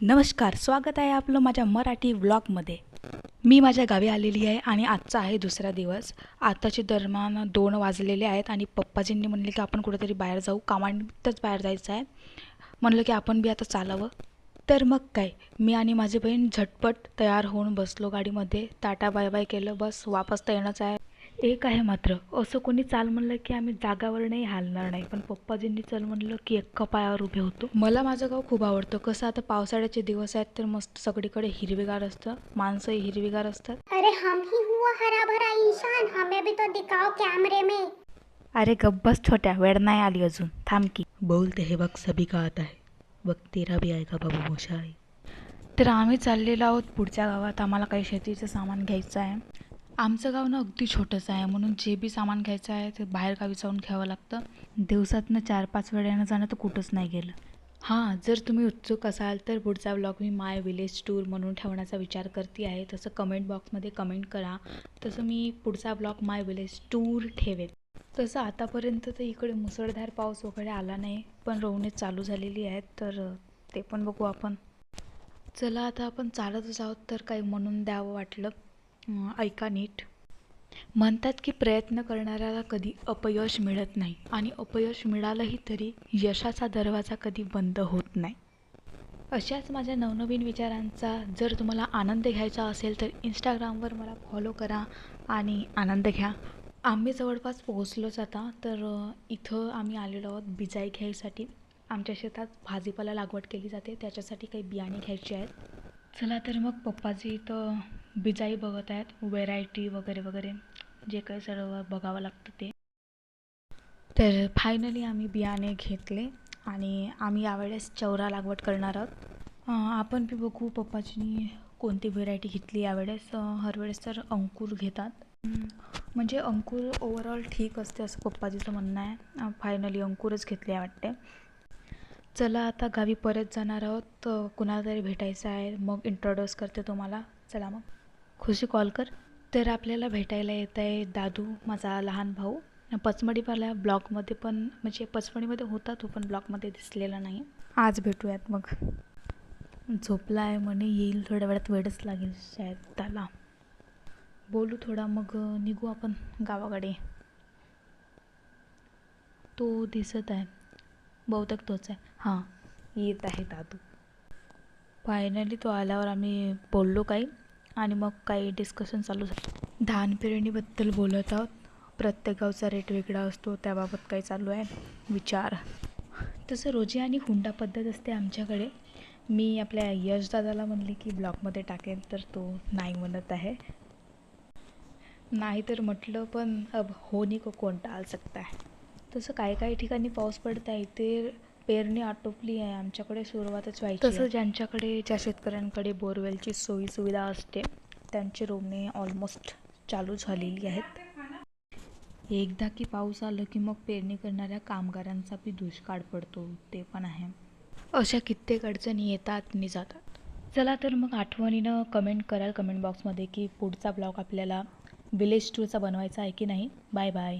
नमस्कार स्वागत आहे आपलं माझ्या मराठी व्लॉगमध्ये. मी माझ्या गावी आलेली आहे आणि आजचा आहे दुसरा दिवस. आताचे दरम्यान दोन वाजलेले आहेत आणि पप्पाजींनी म्हणले की आपण कुठेतरी बाहेर जाऊ कामानिमित्तच बाहेर जायचं आहे. म्हणलं की आपण बी आता चालावं. तर मग काय मी आणि माझी बहीण झटपट तयार होऊन बसलो गाडीमध्ये. टाटा बाय बाय केलं बस वापस तर येणंच आहे. एक आहे मात्र असं कोणी चाल म्हणलं की आम्ही जागावर नाही हालणार नाही. पण पप्पाजींनी चल म्हणलं की एका पायावर उभे होतो. मला माझं गाव खूप आवडतं. कसं आता पावसाळ्याचे दिवस आहेत तर मस्त सगळीकडे हिरवेगार असतं. माणसंही हिरवीगार असतात. अरे हम ही हुआ हरा भरा इंसान हमें भी तो दिखाओ कैमरे में. अरे गब्बस छोट्या वेळ नाही आली अजून. थांब की. बोलते हे वक्त सभी का आता है. वक्त तेरा भी आएगा बाबू मोशाई. तर आम्ही चाललेलो आहोत पुढच्या गावात. आम्हाला काही शेतीचं सामान घ्यायचं आहे. आमचं गाव ना अगदी छोटंसं आहे. म्हणून जे बी सामान घ्यायचं आहे ते बाहेर गावी जाऊन घ्यावं लागतं. दिवसातनं चार पाच वेळा येणं जाणं तर कुठंच नाही गेलं. हां जर तुम्ही उत्सुक असाल तर पुढचा ब्लॉग मी माय विलेज टूर म्हणून ठेवण्याचा विचार करते आहे. तसं कमेंट बॉक्समध्ये कमेंट करा. तसं मी पुढचा ब्लॉग माय विलेज टूर ठेवेल तसं आतापर्यंत तर इकडे मुसळधार पाऊस वगैरे आला नाही पण रोवणे चालू झालेली आहेत तर ते पण बघू आपण. चला आता आपण चालतच आहोत तर काही म्हणून द्यावं वाटलं. ऐका नीट. म्हणतात की प्रयत्न करणाऱ्याला कधी अपयश मिळत नाही आणि अपयश मिळालंही तरी यशाचा दरवाजा कधी बंद होत नाही. अशाच माझ्या नवनवीन विचारांचा जर तुम्हाला आनंद घ्यायचा असेल तर इंस्टाग्रामवर मला फॉलो करा आणि आनंद घ्या. आम्ही जवळपास पोहोचलोच आता तर इथं आम्ही आलेलो आहोत बिजाई घ्यायसाठी आमच्या शेतात भाजीपाला लागवड केली जाते त्याच्यासाठी काही बियाणे घ्यायची आहेत. चला तर मग पप्पाजी इथं बिजाई बघत आहेत व्हेरायटी वगैरे वगैरे. जे काही सर्व बघावं लागतं ते. तर फायनली आम्ही बियाणे घेतले आणि आम्ही यावेळेस चौरा लागवड करणार आहोत. आपण बी बघू पप्पाजीनी कोणती व्हेरायटी घेतली यावेळेस. हरवेळेस तर अंकुर घेतात. म्हणजे अंकुर ओवरऑल ठीक असते असं पप्पाजीचं म्हणणं आहे. फायनली अंकुरच घेतले वाटते. चला आता गावी परत जाणार आहोत. कुणाला तरी भेटायचं आहे मग इंट्रोड्यूस करते तुम्हाला. चला मग. खुशी कॉल कर. तर आपल्याला भेटायला येत आहे दादू माझा लहान भाऊ. पचमडीवाला ब्लॉकमध्ये पण म्हणजे पचमडीमध्ये होता तो पण ब्लॉकमध्ये दिसलेला नाही. आज भेटूयात मग. झोपला आहे म्हणे येईल थोड्या वेळात वेळच लागेल शायद त्याला बोलू थोडा मग निघू आपण गावाकडे. तो दिसत आहे. बहुतेक तोच आहे. हां येत आहे दादू. फायनली तो आल्यावर आम्ही बोललो काही. आणि मग काही डिस्कशन चालू झालं. धान पेरणीबद्दल बोलत आहोत. प्रत्येक गावचा रेट वेगळा असतो त्याबाबत काही चालू आहे. विचार. तसं रोजी आणि हुंडा पद्धत असते आमच्याकडे. मी आपल्या यशदादाला म्हणले की ब्लॉगमध्ये टाकेन तर तो नाही म्हणत आहे. नाही तर म्हटलं पण अब होनी को कोण टाळ सकता है तसं काही काही ठिकाणी पाऊस पडत आहे ते पेरणी आटोपली आहे. आमच्याकडे सुरुवातच व्हायची तसं ज्यांच्याकडे ज्या शेतकऱ्यांकडे बोरवेलची सोयी सुविधा असते त्यांची रोवणे ऑलमोस्ट चालू झालेली आहेत. एकदा की पाऊस आलं की मग पेरणी करणाऱ्या कामगारांचा बी दुष्काळ पडतो. ते पण आहे. अशा कित्येक अडचणी येतात आणि जातात चला तर मग आठवणीनं कमेंट कराल कमेंट बॉक्समध्ये की पुढचा ब्लॉग आपल्याला विलेज टूरचा बनवायचा आहे की नाही. Bye bye